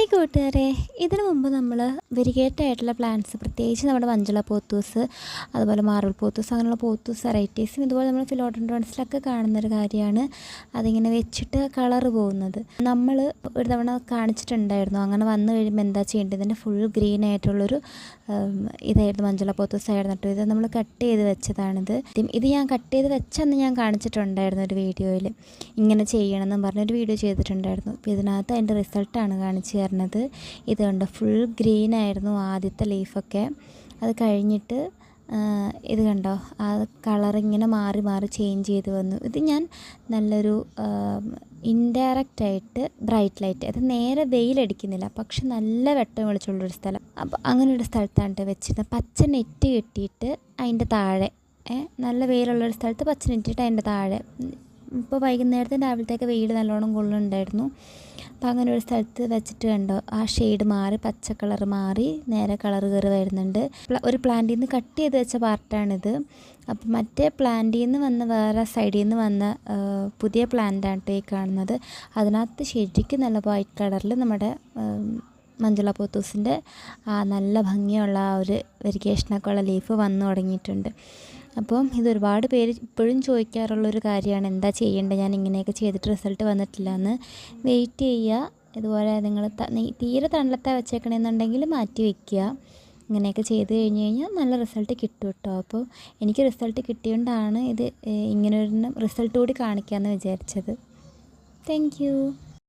Hi കൂട്ടുകാരെ. ഇതിനു മുമ്പ് നമ്മൾ വെരിഗേറ്റായിട്ടുള്ള പ്ലാന്റ്സ് പ്രത്യേകിച്ച് നമ്മുടെ മഞ്ചള പോത്തൂസ് അതുപോലെ മാർബിൾ പോത്തൂസ് അങ്ങനെയുള്ള പോത്തൂസ് വെറൈറ്റീസും ഇതുപോലെ നമ്മൾ ഫിലോഡൻഡ്രോൺസിലൊക്കെ കാണുന്നൊരു കാര്യമാണ്. അതിങ്ങനെ വെച്ചിട്ട് കളർ പോകുന്നത്. നമ്മൾ ഒരു തവണ കാണിച്ചിട്ടുണ്ടായിരുന്നു. അങ്ങനെ വന്നു കഴിയുമ്പോൾ എന്താ ചെയ്യേണ്ടത്? ഇതിന്റെ ഫുൾ ഗ്രീൻ ആയിട്ടുള്ളൊരു ഇതായിരുന്നു മഞ്ചള പോത്തൂസ് ആയിരുന്നു കേട്ടോ. ഇത് നമ്മൾ കട്ട് ചെയ്ത് വെച്ചതാണിത്. ഇത് ഞാൻ കട്ട് ചെയ്ത് വെച്ചെന്ന് ഞാൻ കാണിച്ചിട്ടുണ്ടായിരുന്നു ഒരു വീഡിയോയിൽ ഇങ്ങനെ ചെയ്യണമെന്നും പറഞ്ഞൊരു വീഡിയോ ചെയ്തിട്ടുണ്ടായിരുന്നു. ഇതിനകത്ത് അതിന്റെ റിസൾട്ടാണ് കാണിച്ചു തരുന്നത് ഇത് കണ്ടോ ഫുൾ ഗ്രീൻ ആയിരുന്നു ആദ്യത്തെ ലീഫൊക്കെ അത് കഴിഞ്ഞിട്ട് ഇത് കണ്ടോ ആ കളർ ഇങ്ങനെ മാറി മാറി ചേഞ്ച് ചെയ്ത് വന്നു. ഇത് ഞാൻ നല്ലൊരു ഇൻഡയറക്റ്റ് ആയിട്ട് ബ്രൈറ്റ് ലൈറ്റ് അത് നേരെ വെയിലടിക്കുന്നില്ല പക്ഷെ നല്ല വെട്ടം വിളിച്ചുള്ളൊരു സ്ഥലം. അപ്പോൾ അങ്ങനെ ഒരു സ്ഥലത്താണ് വെച്ചിരുന്നത് പച്ച നെറ്റ് കെട്ടിയിട്ട് അതിന്റെ താഴെ നല്ല വെയിലുള്ളൊരു സ്ഥലത്ത് പച്ച നെറ്റിട്ട് അതിന്റെ താഴെ. ഇപ്പോൾ വൈകുന്നേരത്തെ രാവിലത്തേക്ക് വെയിൽ നല്ലോണം കൊള്ളുന്നുണ്ടായിരുന്നു. അപ്പോൾ അങ്ങനെ ഒരു സ്ഥലത്ത് വെച്ചിട്ട് കണ്ടോ. ആ ഷെയ്ഡ് മാറി പച്ച കളർ മാറി നേരെ കളർ കയറി വരുന്നുണ്ട്. ഒരു പ്ലാന്റിൽ നിന്ന് കട്ട് ചെയ്ത് വെച്ച പാർട്ടാണിത് അപ്പം മറ്റേ പ്ലാന്റിൽ നിന്ന് വന്ന വേറെ സൈഡിൽ നിന്ന് വന്ന പുതിയ പ്ലാന്റാണ് ഈ കാണുന്നത്. അതിനകത്ത് ശരിക്കും നല്ല വൈറ്റ് കളറിൽ നമ്മുടെ മഞ്ജുള പോത്തൂസിന്റെ ആ നല്ല ഭംഗിയുള്ള ആ ഒരു വെരിക്കേഷനൊക്കെ ഉള്ള ലീഫ് വന്നു തുടങ്ങിയിട്ടുണ്ട്. അപ്പം ഇതൊരുപാട് പേര് ഇപ്പോഴും ചോദിക്കാറുള്ളൊരു കാര്യമാണ് എന്താ ചെയ്യേണ്ടത് ഞാൻ ഇങ്ങനെയൊക്കെ ചെയ്തിട്ട് റിസൾട്ട് വന്നിട്ടില്ല എന്ന് വെയിറ്റ് ചെയ്യുക. ഇതുപോലെ നിങ്ങൾ തീരെ തണലത്താ വെച്ചേക്കണമെന്നുണ്ടെങ്കിൽ മാറ്റി വയ്ക്കുക ഇങ്ങനെയൊക്കെ ചെയ്ത് കഴിഞ്ഞ് കഴിഞ്ഞാൽ നല്ല റിസൾട്ട് കിട്ടും കേട്ടോ. അപ്പോൾ എനിക്ക് റിസൾട്ട് കിട്ടിയതുകൊണ്ടാണ് ഇത് ഇങ്ങനൊരു റിസൾട്ട് കൂടി കാണിക്കാമെന്ന് വിചാരിച്ചത്. താങ്ക്